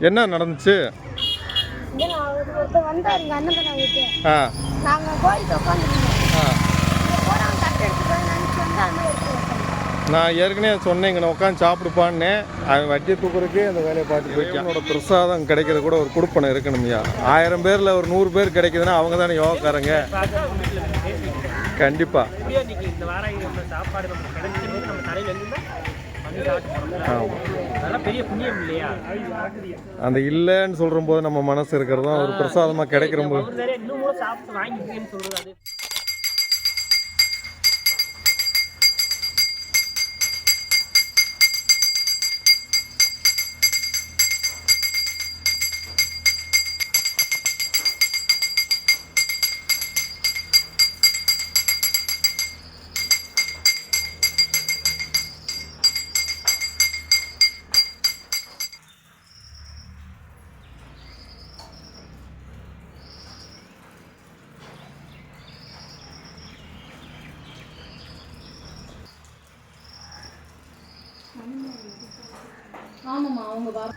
என்ன நடந்துச்சு? ஆ. நான் ஏற்கனவே சொன்னேன் இங்கே உட்காந்து சாப்பிடுப்பான்னு. அவன் வட்டி தூக்குறதுக்கு அந்த வேலையை பார்த்து போய் அவனோட பிரசாதம் கிடைக்கிறது கூட ஒரு கொடுப்பனை இருக்கணும்யா ஆயிரம் பேரில் ஒரு நூறு பேர் கிடைக்குதுன்னா அவங்க தானே யோகாக்காரங்க? கண்டிப்பாக அந்த இல்லைன்னு சொல்கிற போது நம்ம மனசு இருக்கிறது தான் ஒரு பிரசாதமாக கிடைக்கிற போது அவங்க வர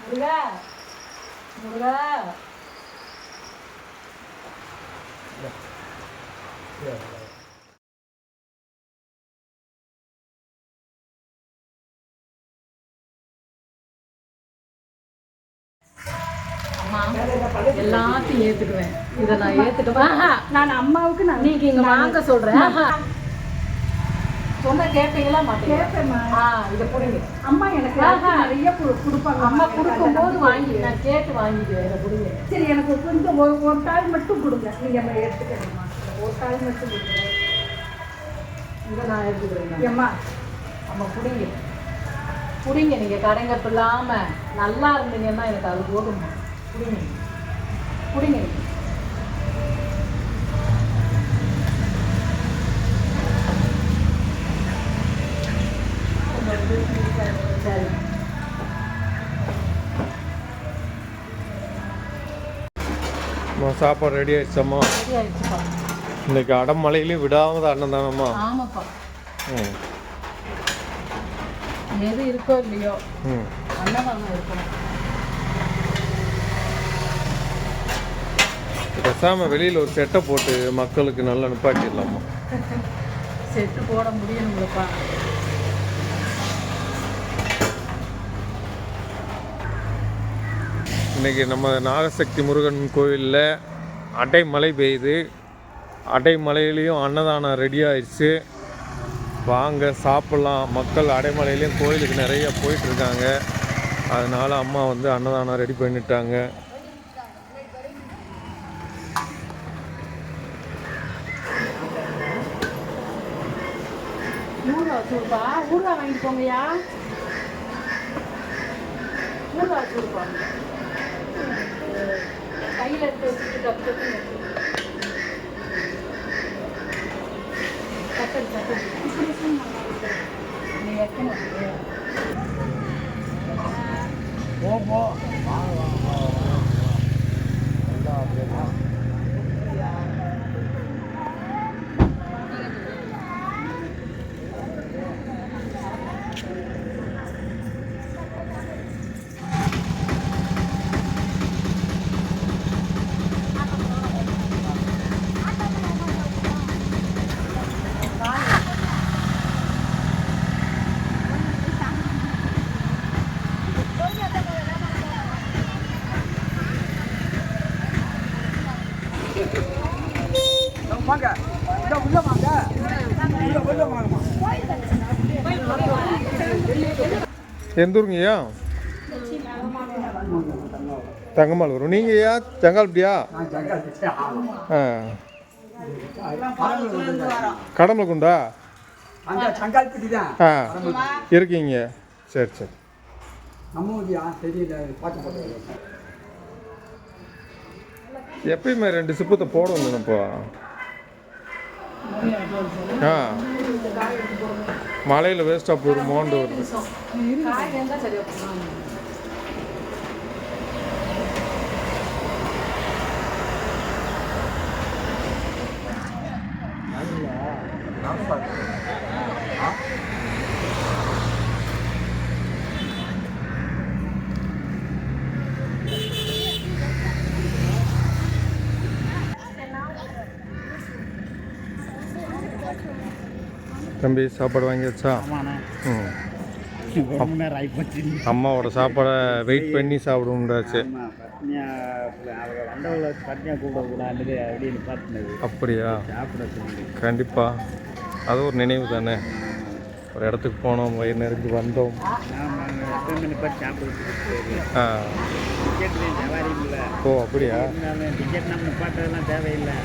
முருகா முருகா அம்மா எல்லாத்தையும் ஏத்துக்குவேன். இதை நான் ஏத்துக்குவேன் நான் அம்மாவுக்கு நான் நீங்க இங்க வாங்க சொல்றேன். சொன்ன கேட்பீங்களா மாட்டீங்க இதை புடிங்க. அம்மா எனக்கு. நிறைய கொடு- கொடுப்பாங்க. அம்மா கொடுக்கும்போது வாங்கி நான் கேட்டு வாங்கிக்குவேன் இதை புடிங்க. சரி எனக்கு கொஞ்சம் ஒரு ஒரு தாள் மட்டும் கொடுங்க. நீங்கள் எடுத்துக்கணும்மா ஒரு தாள் மட்டும் கொடுங்க. இதை நான் எடுத்துக்கிறேன் ஏம்மா. அம்மா புடிங்க. புடிங்க நீங்க கடைங்கப்பு இல்லாம நல்லா இருந்தீங்கன்னா எனக்கு அது போதும்மா. அம்மா, சாப்பாடு ரெடி ஆயிடுச்சம்மா? இன்னைக்கு அடமலையிலையும் விடாமத அண்ணன் தானம்மா? ஆமாப்பா. எது இருக்கோ இல்லையோ அன்னதானம் இருக்கணும். பேசாமல் வெளியில் ஒரு செட்டை போட்டு மக்களுக்கு நல்லா நிப்பாட்டிடலாமா செட்டு போட முடியணுங்களப்பா இன்னைக்கு நம்ம நாகசக்தி முருகன் கோவிலில் அடை மழை பெய்யுது. அடை மலையிலையும் அன்னதானம் ரெடி ஆயிடுச்சு. வாங்க சாப்பிட்லாம். மக்கள் அடைமலையிலையும் கோயிலுக்கு நிறைய போயிட்டு இருக்காங்க. அதனால அம்மா வந்து அன்னதானம் ரெடி பண்ணிட்டாங்க. ஊறுகாய் வச்சுருப்பா ஊறுகாய் வாங்கிட்டு போங்கய்யா. ஊறுகாய் வச்சுருப்பா கையில் எடுத்து வச்சுட்டு டப்பு டப்புன்னு எடுத்து. வா வா வா வா எந்த ஊருங்கய்யா தங்கம்மாள் வரும் நீங்கள் ஐயா செங்கால்பட்டியா? ஆ. கடம்பக்குண்டா ஆ. இருக்கீங்க. சரி சரி. எப்பயுமே ரெண்டு சிப்பத்தை போடணும் இப்போ ஆ. மழையில் வேஸ்ட்டாக போயிடுமோன்ட்டு வருது. தம்பி சாப்பாடு வாங்கியாச்சா? ம். அம்மாவோட சாப்பாடை வெயிட் பண்ணி பார்த்துனது அப்படியா கண்டிப்பாக அது ஒரு நினைவு தானே? ஒரு இடத்துக்கு போனோம் வயிறு நிறைஞ்சு வந்தோம். ஆ. ஓ அப்படியா? டிக்கெட் நம்ம தேவையில்லை.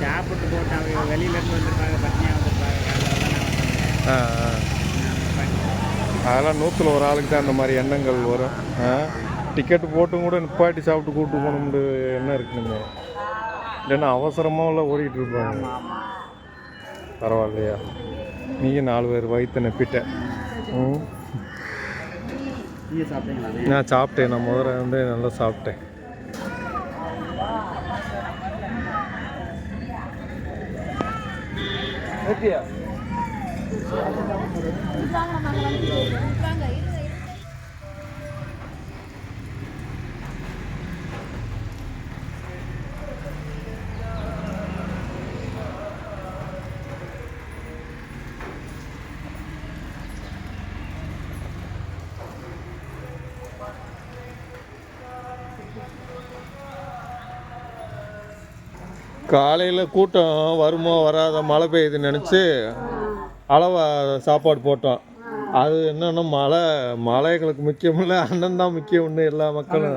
சாப்பிட்டு போட்டு அவங்க வெளியிலேருந்து வந்திருப்பாங்க பட்னியாக வந்திருப்பாங்க ஆ ஆ. அதெல்லாம் நூற்றில் ஒரு ஆளுக்கு தான் அந்த மாதிரி எண்ணங்கள் வரும். ஆ டிக்கெட்டு போட்டும் கூட நிப்பாட்டி சாப்பிட்டு கூப்பிட்டு போகணும்னு என்ன இருக்குங்க இல்லைன்னா அவசரமாக உள்ள ஓடிக்கிட்டு இருப்பாங்க. பரவாயில்லையா? நீயும் நாலு பேர் வயிற்று நப்பிட்ட. ம்? நான் சாப்பிட்டேன். நான் முதல்ல வந்து நல்லா சாப்பிட்டேன். காலையில் கூட்டம் வருமோ வராத மழை பெய்யுதுன்னு நினச்சி அளவா சாப்பாடு போட்டோம். அது என்னென்னா மழை மழை எங்களுக்கு முக்கியம் இல்லை அண்ணன் தான் முக்கியம்னு எல்லா மக்களும்.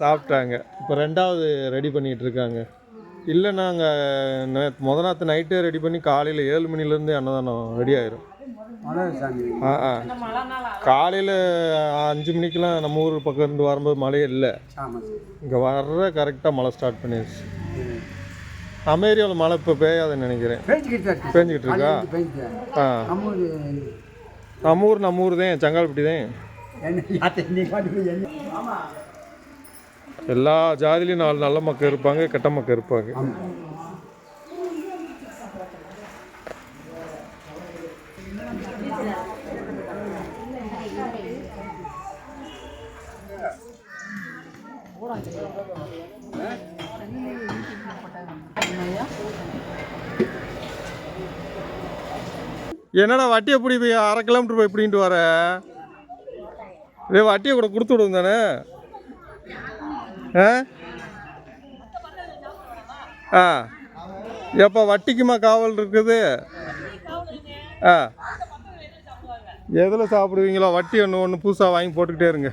சாப்பிட்டாங்க. இப்போ ரெண்டாவது ரெடி பண்ணிகிட்டு இருக்காங்க. இல்லை நாங்கள் முத நாற்று நைட்டே ரெடி பண்ணி காலையில் ஏழு மணிலேருந்து அன்னதானம் ரெடி ஆயிரும். ஆ ஆ. காலையில் அஞ்சு மணிக்கெலாம் நம்ம ஊர் பக்கம் இருந்து வரும்போது மழையே இல்லை. இங்கே வர்ற கரெக்டாக மழை ஸ்டார்ட் பண்ணிடுச்சு நம்ம ஏரியாவில் மழை இப்போ பெய்யாதுன்னு நினைக்கிறேன். பேஞ்சிக்கிட்டு இருக்கா. ஆ. நம்ம ஊர் நம்ம தான் செங்கால்பட்டி தான் எல்லா ஜாதிலையும் நாலு நல்ல மக்கள் இருப்பாங்க கெட்ட மக்கள் இருப்பாங்க. என்னடா வட்டியை எப்படி போய் அரை கிலோமீட்டர் போய் இப்படின்ட்டு வர? இதே வட்டியை கூட கொடுத்து விடுங்க தானே. ஆ? ஆ. எப்போ வட்டிக்குமா காவல் இருக்குது? ஆ. எதில் சாப்பிடுவீங்களோ வட்டி ஒன்று ஒன்று புதுசாக வாங்கி போட்டுக்கிட்டே இருங்க.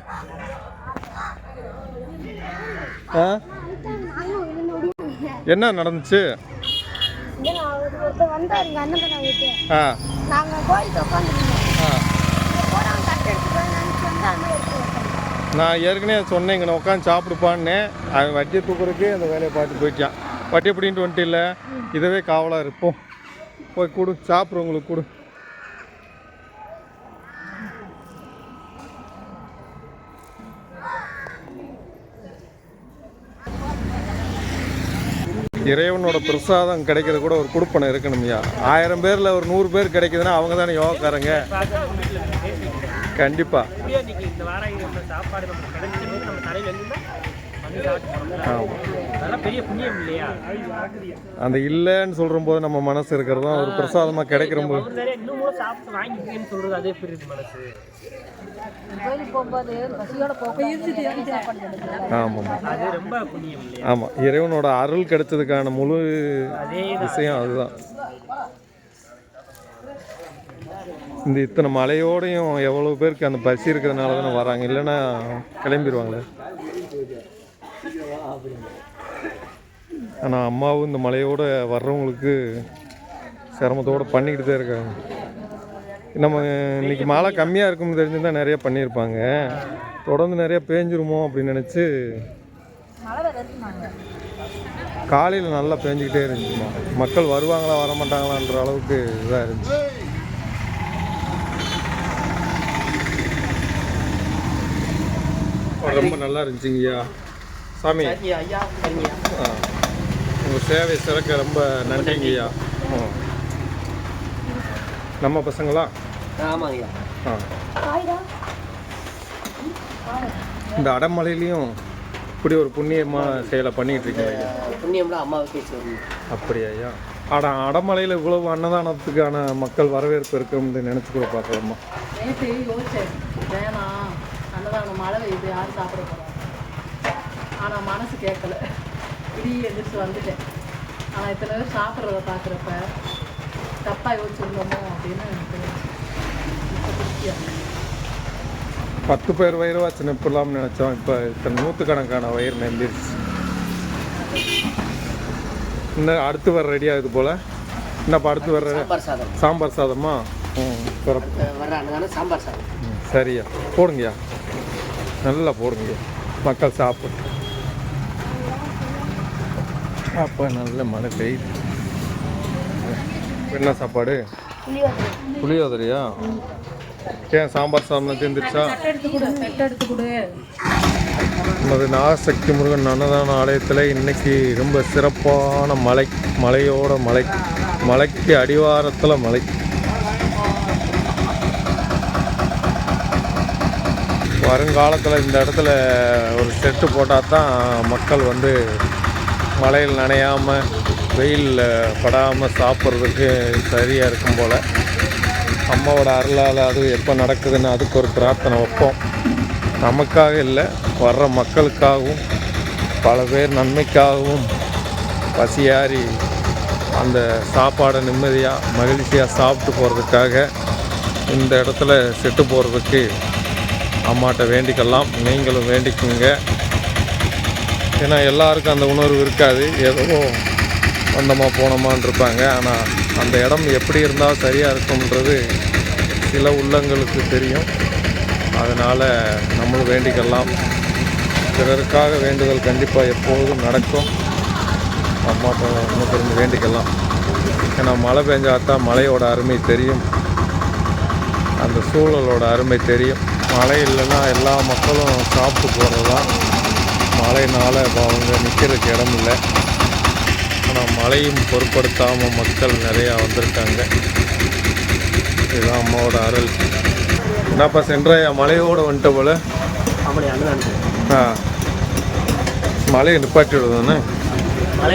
ஆ? என்ன நடந்துச்சு? வந்தார் எங்கள் அண்ணன் வீட்டு நாங்கள் கோயிலுக்கு உட்காந்துருந்தோம் நான் ஏற்கனவே சொன்னேன் இங்கே உட்காந்து சாப்பிடுப்பான்னு. அவன் வட்டியை தூக்குறதுக்கே அந்த வேலையை பார்த்து போயிட்டான். வட்டி எப்படின்ட்டு வந்துட்டு இல்லை. இதவே காவலாக இருப்போம். போய் கொடு சாப்பிட்றவங்களுக்கு கொடு. இறைவனோட பிரசாதம் கிடைக்கிறது கூட ஒரு கொடுப்பனை இருக்கணும்யா ஆயிரம் பேரில் ஒரு நூறு பேர் கிடைக்குதுன்னா அவங்க தானே யோகாக்காரங்க. கண்டிப்பாக அந்த இல்லைன்னு சொல்கிற போது நம்ம மனசு இருக்கிறது தான். ஒரு பிரசாதமாக கிடைக்கிற போது. ஆமாம் அது ரொம்ப புண்ணியம் இல்லையா? ஆமாம் இறைவனோட அருள் கிடைச்சதுக்கான முழு விஷயம் அதுதான். இந்த இத்தனை மலையோடையும் எவ்வளோ பேருக்கு அந்த பசி இருக்கிறதுனால தானே வராங்க? இல்லைன்னா கிளம்பிடுவாங்களே ஆனால் அம்மாவும் இந்த மலையோட வர்றவங்களுக்கு சிரமத்தோடு பண்ணிக்கிட்டு தான் இருக்காங்க. நம்ம இன்னைக்கு மழை கம்மியாக இருக்கும்னு தெரிஞ்சிருந்தா நிறைய பண்ணியிருப்பாங்க. தொடர்ந்து நிறைய பேஞ்சிருமோ அப்படின்னு நினச்சி காலையில் நல்லா பேஞ்சிக்கிட்டே இருந்துச்சுமா மக்கள் வருவாங்களா வர மாட்டாங்களான்ற அளவுக்கு இதாக இருந்துச்சு. ரொம்ப நல்லா இருந்துச்சுங்கய்யா. சாமி. உங்கள் சேவை சிறக்க ரொம்ப நன்றிங்கய்யா. ம். நம்ம பசங்களா? ஆமாங்கய்யா. ஆ. இந்த அடமலையிலையும் இப்படி ஒரு புண்ணியமாக செயலை பண்ணிக்கிட்டு இருக்கீங்க ஐயா புண்ணியம்லாம் அம்மாவுக்கு அப்படியா ஐயா அட அடமலையில் இவ்வளவு அன்னதானத்துக்கான மக்கள் வரவேற்பு இருக்குன்னு நினச்சி கூட பார்க்கலாமா? நேற்று யோசிச்சேன். வேணாம். அன்னதானம் மழை பெய்யுது யாரும் சாப்பிட போகிறோம் ஆனால் மனசு கேட்கல. விடிய எந்திரிச்சு வந்துட்டேன். ஆனால் இத்தனை பேர் சாப்பிட்றத பார்க்குறப்ப தப்பாக யோசிச்சிருந்தோமோ அப்படின்னு எனக்கு இப்ப திருப்தியா இருக்கு. பத்து பேர் வயிறுவாச்சு நிப்பிடலாம்னு நினச்சோம். இப்போ இத்தனை நூற்றுக்கணக்கான வயிறு நம்பிருச்சு இன்னும் அடுத்து வர ரெடி ஆகுது போல்? என்னப்பா அடுத்து வர சாம்பார் சாதம். சாம்பார் சாதமா? ம் சாம்பார் சாதம். ம், சரியா. போடுங்கய்யா. நல்லா போடுங்கய்யா. மக்கள் சாப்பிடு. அப்போ நல்ல மழை பெய்யுது. என்ன சாப்பாடு? புளியோதரையா? ஏன் சாம்பார் சாதம்லாம் தீர்ந்துருச்சா நமது நாகசக்தி முருகன் அன்னதான ஆலயத்தில் இன்னைக்கு ரொம்ப சிறப்பான மலை மலையோட மலை மலைக்கு அடிவாரத்தில் மலை வருங்காலத்தில் இந்த இடத்துல ஒரு செட்டு போட்டால் தான் மக்கள் வந்து மழையில் நனையாமல் வெயிலில் படாமல் சாப்பிட்றதுக்கு சரியாக இருக்கும் போல். அம்மாவோட அருளால் அது எப்போ நடக்குதுன்னு அதுக்கு ஒரு பிரார்த்தனை வைப்போம். நமக்காக இல்லை வர்ற மக்களுக்காகவும் பல பேர் நன்மைக்காகவும் பசியாரி அந்த சாப்பாடை நிம்மதியாக மகிழ்ச்சியாக சாப்பிட்டு போகிறதுக்காக இந்த இடத்துல செட்டு போகிறதுக்கு அம்மாட்ட வேண்டிக்கலாம் நீங்களும் வேண்டிக்குங்க. ஏன்னா எல்லாருக்கும் அந்த உணர்வு இருக்காது. ஏதோ வந்தோமா போனோமான்னு இருப்பாங்க. ஆனால் அந்த இடம் எப்படி இருந்தால் சரியாக இருக்கும்ன்றது சில உள்ளங்களுக்கு தெரியும். அதனால் நம்மளும் வேண்டிக்கலாம் பிறருக்காக வேண்டுதல் கண்டிப்பாக எப்போதும் நடக்கும். அம்மாட்ட இன்னும் தெரிஞ்சு வேண்டிக்கலாம் ஏன்னா மழை பெஞ்சாதான் மழையோட அருமை தெரியும். அந்த சூழலோட அருமை தெரியும். மழை இல்லைன்னா எல்லா மக்களும் சாப்பிட்டு போகிறது தான் மழைனால இப்போ அவங்க நிற்கிறதுக்கு இடம் இல்லை. ஆனால் மழையும் பொருட்படுத்தாமல் மக்கள் நிறையா வந்திருக்காங்க. இதுதான் அம்மாவோட அருள். என்னப்பா சென்றாயா? மலையோடு வந்துட்ட போல. ஆ. மலையை நிப்பாட்டி விடுதானே?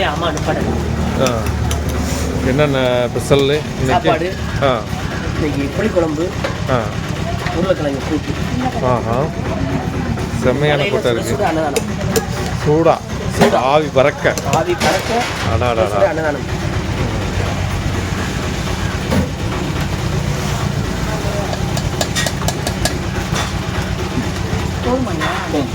அம்மா அனுப்பாடு ஆ. என்னென்ன ஸ்பெஷல் இன்னைக்கு. ஆ. இன்னைக்கு புளிக்குழம்பு. ஆ. உருளைக்கிழங்கு கூட்டு. ஆஹா. செம்மையான கூட்டம் சுட இருக்கு. சுட ஆவி பறக்க. ஆவி பறக்க அடாடா அன்னதானம். போதுமாங்க ம்.